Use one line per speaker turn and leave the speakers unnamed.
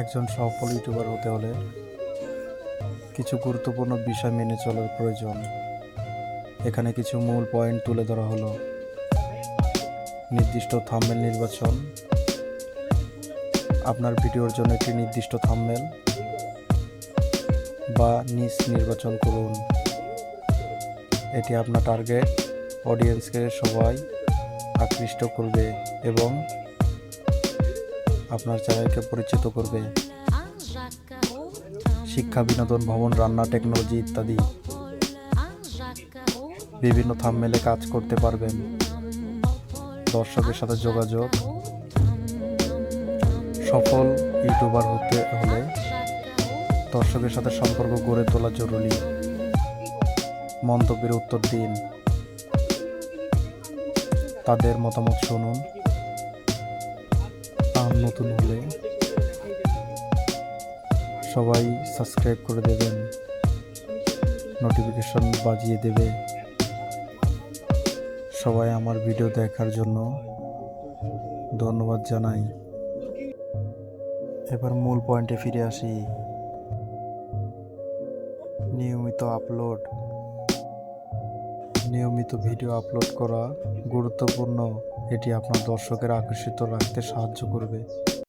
একজন সফল ইউটিউবার হতে হলে কিছু গুরুত্বপূর্ণ বিষয় মেনে চলার প্রয়োজন। এখানে কিছু মূল পয়েন্ট তুলে ধরা হলো। নির্দিষ্ট থাম্বনেল নির্বাচন। আপনার ভিডিওর জন্য একটি নির্দিষ্ট থাম্বনেল বা নিচ নির্বাচন করুন। এটি আপনার টার্গেট অডিয়েন্সকে সবাই আকৃষ্ট করবে এবং আপনার চ্যানেলকে পরিচিত করবে। শিক্ষা বিনোদন ভবন, রান্না, টেকনোলজি ইত্যাদি। বিভিন্ন থাম্বনেলে কাজ করতে পারবেন। দর্শকের সাথে যোগাযোগ। সফল ইউটিউবার হতে হলে দর্শকের সাথে সম্পর্ক গড়ে তোলা জরুরি। মন্তব্যের উত্তর দিন। তাদের মতামত শুনুন। আর নতুন হলে সবাই সাবস্ক্রাইব করে দেবেন নোটিফিকেশন বাজিয়ে দেবে। সবাই আমার ভিডিও দেখার জন্য ধন্যবাদ জানাই। এবার মূল পয়েন্টে ফিরে আসি। নিয়মিত আপলোড নিয়মিত ভিডিও আপলোড করা গুরুত্বপূর্ণ। এটি আপনার দর্শকের আকর্ষিত রাখতে সাহায্য করবে।